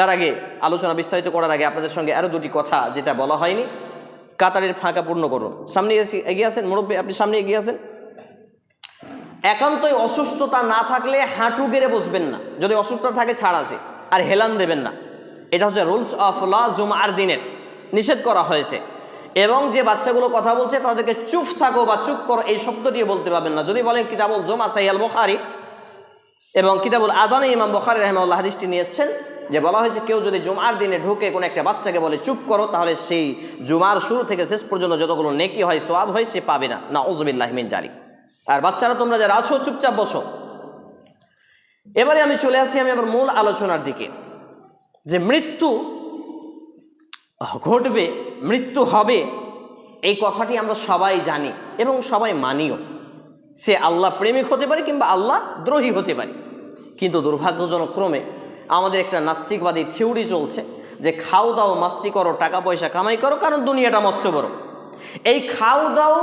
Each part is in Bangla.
তার আগে আলোচনা বিস্তারিত করার আগে আপনাদের সঙ্গে আরও দুটি কথা যেটা বলা হয়নি। কাতারের ফাঁকা পূর্ণ করুন। সামনে এগিয়ে আসেন। মুরব্বী, আপনি সামনে এগিয়ে আসেন। একান্তই অসুস্থতা না থাকলে হাঁটু গেড়ে বসবেন না। যদি অসুস্থতা থাকে, ছাড় আছে। আর হেলান দেবেন না। এটা হচ্ছে রুলস অফ ল জুমার দিনের। নিষেধ করা হয়েছে। এবং যে বাচ্চাগুলো কথা বলছে, তাদেরকে চুপ থাকো বা চুপ করো এই শব্দটিও বলতে পারবেন না। যদি বলেন কিতাবুল জমা সাইয়াল বখারি এবং কিতাবুল আজানে ইমাম বখারি রহমাল্লাহ হাদিসটি নিয়ে এসছেন যে বলা হয়েছে, কেউ যদি জুমার দিনে ঢুকে কোনো একটা বাচ্চাকে বলে, চুপ করো, তাহলে সেই জুমার শুরু থেকে শেষ পর্যন্ত যতগুলো নেকি হয়, সোয়াব হয়, সে পাবে না। না ওজবিল্লাহ মিন জারি আর বাচ্চারা, তোমরা যারা আছো, চুপচাপ বসো। এবারে আমি চলে আসি, আমি আমার মূল আলোচনার দিকে। যে মৃত্যু ঘটবে, মৃত্যু হবে, এই কথাটি আমরা সবাই জানি এবং সবাই মানিও। সে আল্লাহ প্রেমিক হতে পারে কিংবা আল্লাহ দ্রোহী হতে পারে। কিন্তু দুর্ভাগ্যজনক ক্রমে আমাদের একটা নাস্তিকবাদী থিওরি চলছে যে খাও দাও, মাস্তি করো, টাকা পয়সা কামাই করো, কারণ দুনিয়াটা মস্ত বড়। এই খাও দাও,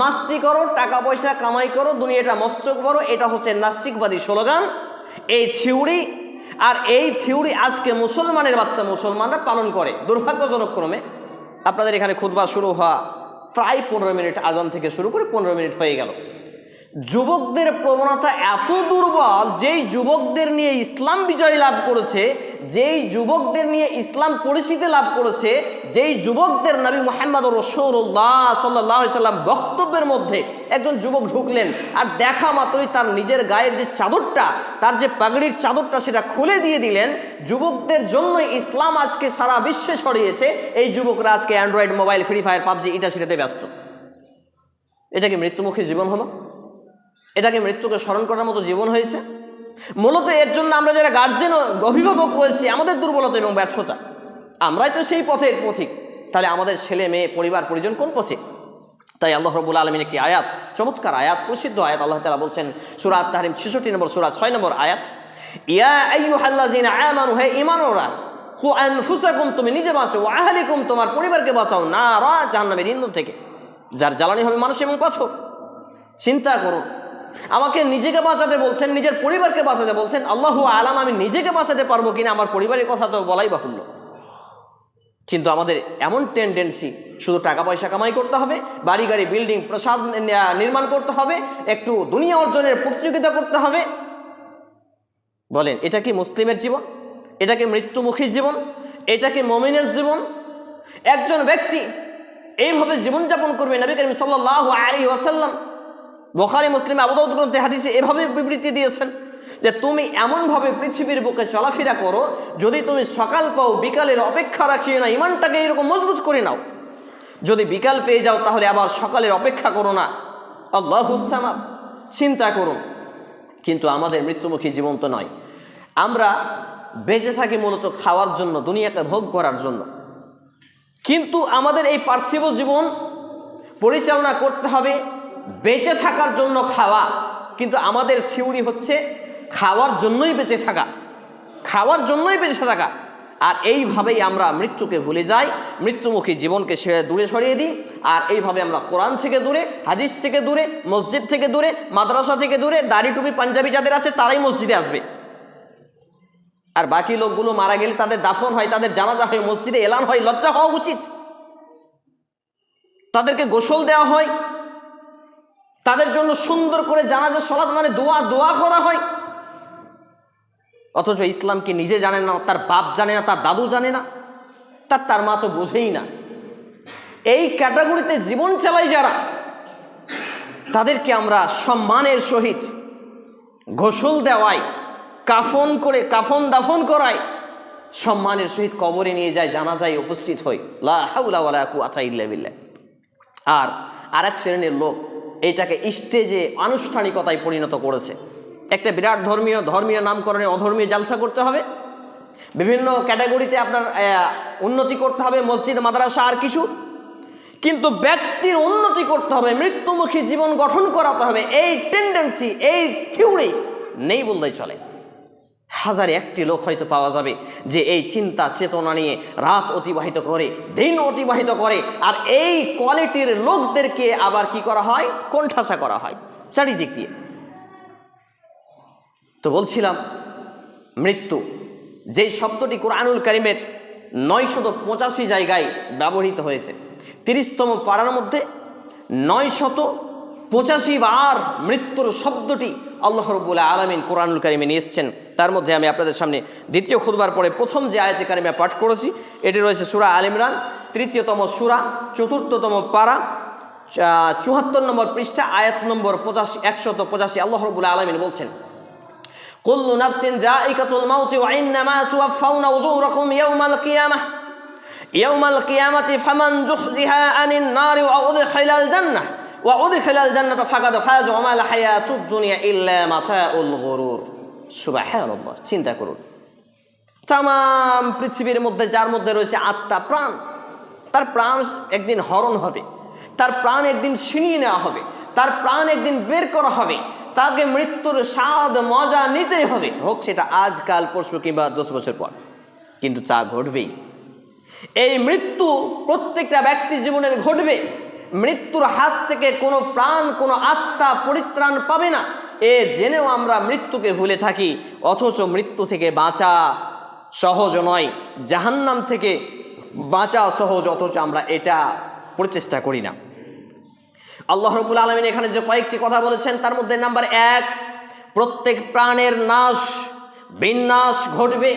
মাস্তি করো, টাকা পয়সা কামাই করো, দুনিয়াটা মস্ত বড়, এটা হচ্ছে নাস্তিকবাদী স্লোগান। এই থিওরি, আর এই থিওরি আজকে মুসলমানের বাচ্চা মুসলমানরা পালন করে, দুর্ভাগ্যজনক ক্রমে। আপনাদের এখানে খুদবা শুরু হওয়া প্রায় পনেরো মিনিট, আজান থেকে শুরু করে পনেরো মিনিট হয়ে গেল। যুবকদের প্রবণতা এত দুর্বল, যেই যুবকদের নিয়ে ইসলাম বিজয় লাভ করেছে, যেই যুবকদের নিয়ে ইসলাম পরিচিতি লাভ করেছে, যেই যুবকদের নবী মোহাম্মদ রসৌল্লাহ সাল্লাহ সাল্লাম বক্তব্যের মধ্যে একজন যুবক ঢুকলেন আর দেখা মাত্রই তার নিজের গায়ের যে চাদরটা, তার যে পাগড়ির চাদরটা সেটা খুলে দিয়ে দিলেন। যুবকদের জন্যই ইসলাম আজকে সারা বিশ্বে ছড়িয়েছে। এই যুবকরা আজকে Android mobile Free Fire PUBG, এটা সেটাতে ব্যস্ত। এটা কি মৃত্যুমুখী জীবন হলো? এটাকে মৃত্যুকে স্মরণ করার মতো জীবন হয়েছে। মূলত এর জন্য আমরা যারা গার্জেন অভিভাবক রয়েছি আমাদের দুর্বলতা এবং ব্যর্থতা, আমরাই তো সেই পথের পথিক। তাহলে আমাদের ছেলে, মেয়ে, পরিবার, পরিজন কোন পথে তাই আল্লাহ রবুল আলমিন একটি আয়াত, চমৎকার আয়াত, প্রসিদ্ধ আয়াত আল্লাহ তালা বলছেন সুরাত তাহারিম ছেষট্টি নম্বর সুরাত ছয় নম্বর আয়াত। ইয়া আমানু, হে ঈমানওয়ালা কু আনফুসাকুম, তুমি নিজে বাঁচো আহলিকুম, তোমার পরিবারকে বাঁচাও না রা জাহান্নামের ইন্ধন থেকে। যার জ্বালানি হবে মানুষ এবং পাথর। চিন্তা করুন আমাকে নিজেকে বাঁচাতে বলছেন, নিজের পরিবারকে বাঁচাতে বলছেন, আল্লাহ আলাম, আমি নিজেকে বাঁচাতে পারব কিনা আমার পরিবারের কথা তো বলাই বাহুল্য। কিন্তু আমাদের এমন টেন্ডেন্সি শুধু টাকা পয়সা কামাই করতে হবে, বাড়ি গাড়ি বিল্ডিং প্রসাদ নির্মাণ করতে হবে, একটু দুনিয়া অর্জনের প্রতিযোগিতা করতে হবে। বলেন, এটা কি মুসলিমের জীবন? এটা কি মৃত্যুমুখী জীবন? এটা কি মমিনের জীবন? একজন ব্যক্তি এইভাবে জীবনযাপন করবে নবী করিম সাল্লাহ আলী ওয়াসাল্লাম বোখারি, মুসলিম আবুদাউদ গ্রন্থে হাদিসে এভাবে বিবৃতি দিয়েছেন যে তুমি এমনভাবে পৃথিবীর বুকে চলাফেরা করো, যদি তুমি সকাল পাও, বিকালের অপেক্ষা রাখিয়ে না, ইমানটাকে এরকম মজবুত করে নাও। যদি বিকাল পেয়ে যাও, তাহলে আবার সকালের অপেক্ষা করো না। আল্লাহ হুসামাদ চিন্তা করুন কিন্তু আমাদের মৃত্যুমুখী জীবন তো নয়। আমরা বেঁচে থাকি মূলত খাওয়ার জন্য, দুনিয়াকে ভোগ করার জন্য। কিন্তু আমাদের এই পার্থিব জীবন পরিচালনা করতে হবে বেঁচে থাকার জন্য খাওয়া। কিন্তু আমাদের থিওরি হচ্ছে খাওয়ার জন্যই বেঁচে থাকা। খাওয়ার জন্যই বেঁচে থাকা। আর এইভাবেই আমরা মৃত্যুকে ভুলে যাই, মৃত্যুমুখী জীবনকে সেরে দূরে সরিয়ে দিই, আর এইভাবে আমরা কোরআন থেকে দূরে, হাদিস থেকে দূরে, মসজিদ থেকে দূরে, মাদ্রাসা থেকে দূরে, দাড়ি টুপি পাঞ্জাবি যাদের আছে তারাই মসজিদে আসবে। আর বাকি লোকগুলো মারা গেলে তাদের দাফন হয়, তাদের জানাজা হয়, মসজিদে এলান হয়, লজ্জা হওয়া উচিত। তাদেরকে গোসল দেওয়া হয় তাদের জন্য সুন্দর করে জানাজা, সলাৎ মানে দোয়া দোয়া করা হয়। অথচ ইসলাম কি নিজে জানে না, তার বাপ জানে না, তার দাদু জানে না, তার তার মা তো বোঝেই না। এই ক্যাটাগরিতে জীবন চালাই যারা, তাদেরকে আমরা সম্মানের সহিত গোসল দেওয়াই, কাফন করে, কাফন দাফন করায় সম্মানের সহিত কবরে নিয়ে যায়, জানাজায় উপস্থিত হই। লা হাউলা ওয়ালা কুওয়াতা ইল্লা বিল্লাহ। আর আরেক শ্রেণির লোক এইটাকে স্টেজে আনুষ্ঠানিকতায় পরিণত করেছে। একটা বিরাট ধর্মীয় ধর্মীয় নামকরণে অধর্মীয় জালসা করতে হবে। বিভিন্ন ক্যাটাগরিতে আপনার উন্নতি করতে হবে, মসজিদ, মাদ্রাসা আর কিছু। কিন্তু ব্যক্তির উন্নতি করতে হবে, মৃত্যুমুখী জীবন গঠন করাতে হবে। এই টেন্ডেন্সি এই থিওরি নেই বললেই চলে। হাজারে একটি লোক হয়তো পাওয়া যাবে যে এই চিন্তা চেতনা নিয়ে রাত অতিবাহিত করে, দিন অতিবাহিত করে, আর এই কোয়ালিটির লোকদেরকে আবার কি করা হয়? কোণঠাসা করা হয়, চারিদিক দিয়ে। তো বলছিলাম, মৃত্যু, যেই শব্দটি কোরআনুল করিমের নয়শত পঁচাশি জায়গায় ব্যবহৃত হয়েছে, তিরিশতম পাড়ার মধ্যে নয়শত পঁচাশি বার মৃত্যুর শব্দটি আল্লাহ রবুল্লাহ আলমিন কোরআনুল কারিমে নিয়ে এসছেন। তার মধ্যে আমি আপনাদের সামনে দ্বিতীয় খুদবার পরে প্রথম যে আয়াতে কারিমে পাঠ করেছি, এটি রয়েছে সুরা আল ইমরান, তৃতীয়তম সুরা, চতুর্থতম পাড়া চুহাত্তর নম্বর পৃষ্ঠা, আয়াত নম্বর পঁচাশি, একশত পঁচাশি। আল্লাহ রবুল্লাহ আলমিন বলছেন, কুল্লু নাফসিন জাইকাতুল মাউতি ওয়া ইন্নামা তুওয়াফাউনা উজুরাকুম ইয়াউমাল কিয়ামাহ। ইয়াউমাল কিয়ামাতি ফামান জুহজিহা আনিন নারি ওয়া উদখিলাল জান্নাহ। ওয়া উদখিলাল জান্নাতা ফাকাদ ফাজ ওয়া মাল হায়াতুদ দুনিয়া ইল্লা মাতাউল গুরুর। সুবহানাল্লাহ, চিন্তা করুন। তাম পৃথিবীর মধ্যে যার মধ্যে রয়েছে আত্মা, প্রাণ, তার প্রাণ একদিন হরণ হবে, তার প্রাণ একদিন ছিনিয়ে নেওয়া হবে, তার প্রাণ একদিন বের করা হবে, তাকে মৃত্যুর স্বাদ, মজা নিতেই হবে, হোক সেটা আজকাল, পরশু কিংবা দশ বছর পর। কিন্তু চা ঘটবেই। এই মৃত্যু প্রত্যেকটা ব্যক্তির জীবনের ঘটবে। মৃত্যুর হাত থেকে কোনো প্রাণ, কোনো আত্মা পরিত্রাণ পাবে না। এ জেনেও আমরা মৃত্যুকে ভুলে থাকি, অথচ মৃত্যু থেকে বাঁচা সহজ নয়, জাহান্নাম থেকে বাঁচা সহজ, অথচ আমরা এটা প্রচেষ্টা করি না। আল্লাহ রবুল আলমিন এখানে যে কয়েকটি কথা বলেছেন, তার মধ্যে নাম্বার এক, প্রত্যেক প্রাণের নাশ বিনাশ ঘটবে,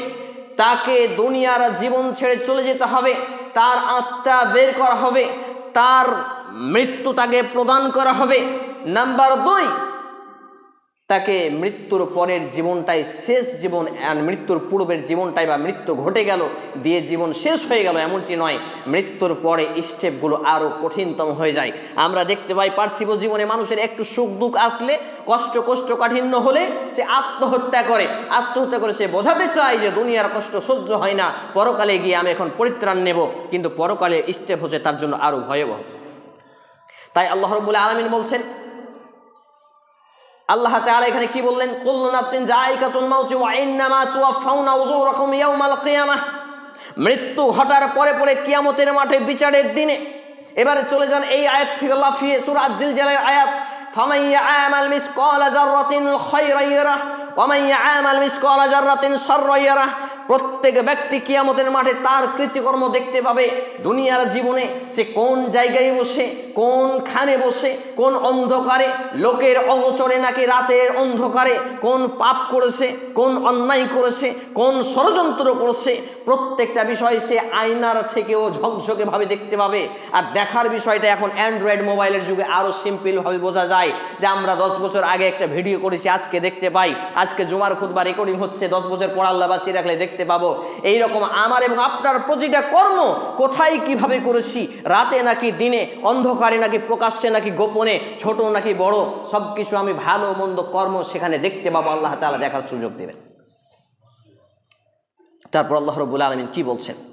তাকে দুনিয়ার জীবন ছেড়ে চলে যেতে হবে, তার আত্মা বের করা হবে, তার মৃত্যু তাকে প্রদান করা হবে। নাম্বার দুই, তাকে মৃত্যুর পরের জীবনটাই শেষ জীবন মৃত্যুর পূর্বের জীবনটাই বা মৃত্যু ঘটে গেল, দিয়ে জীবন শেষ হয়ে গেল এমনটি নয়। মৃত্যুর পরে স্টেপগুলো আরও কঠিনতম হয়ে যায়। আমরা দেখতে পাই পার্থিব জীবনে মানুষের একটু সুখ দুঃখ আসলে কষ্ট কষ্ট কাঠিন্য হলে সে আত্মহত্যা করে। আত্মহত্যা করে সে বোঝাতে চায় যে দুনিয়ার কষ্ট সহ্য হয় না। পরকালে গিয়ে আমি এখন পরিত্রাণ নেব, কিন্তু পরকালে স্টেপ হচ্ছে তার জন্য আরও ভয়াবহ। তাই আল্লাহ রবুল্লা আলমিন বলছেন, আল্লাহ তাআলা এখানে কি বললেন? মৃত্যু ঘটার পরে পরে কিয়ামতের মাঠে বিচারের দিনে এবারে চলে যান এই আয়াত থেকে লাফিয়ে সূরা আজ-জিলজালের আয়াত ফামান ইয়ামাল মিসকালা যাররাতিন খায়রান ইয়ারাহ, ওয়া প্রত্যেক ব্যক্তি কিয়ামতের মাঠে তার কৃতিকর্ম দেখতে পাবে। দুনিয়ার জীবনে সে কোন জায়গায় বসে কোনখানে বসে, কোন অন্ধকারে, লোকের অগোচরে নাকি রাতের অন্ধকারে, কোন পাপ করেছে, কোন অন্যায় করেছে, কোন ষড়যন্ত্র করেছে, প্রত্যেকটা বিষয় সে আয়নার থেকেও ঝকঝকে ভাবে দেখতে পাবে। আর দেখার বিষয়টা এখন অ্যান্ড্রয়েড মোবাইলের যুগে আরও সিম্পলভাবে বোঝা যায় যে আমরা দশ বছর আগে একটা ভিডিও করেছি, আজকে দেখতে পাই। আজকে জুমার খুদবা রেকর্ডিং হচ্ছে, দশ বছর পর আল্লাহ বাচ্চি রাখলে দেখতে পাবো। এইরকম আমার এবং আপনার প্রতিটা কর্ম কোথায় কীভাবে করেছি? রাতে নাকি দিনে, অন্ধকারে নাকি প্রকাশ্যে নাকি গোপনে, ছোট নাকি বড় সব কিছু আমি ভালো মন্দ কর্ম সেখানে দেখতে পাবো। আল্লাহ তালা দেখার সুযোগ দেবেন। তারপর আল্লাহ রবুল আলমিন কি বলছেন?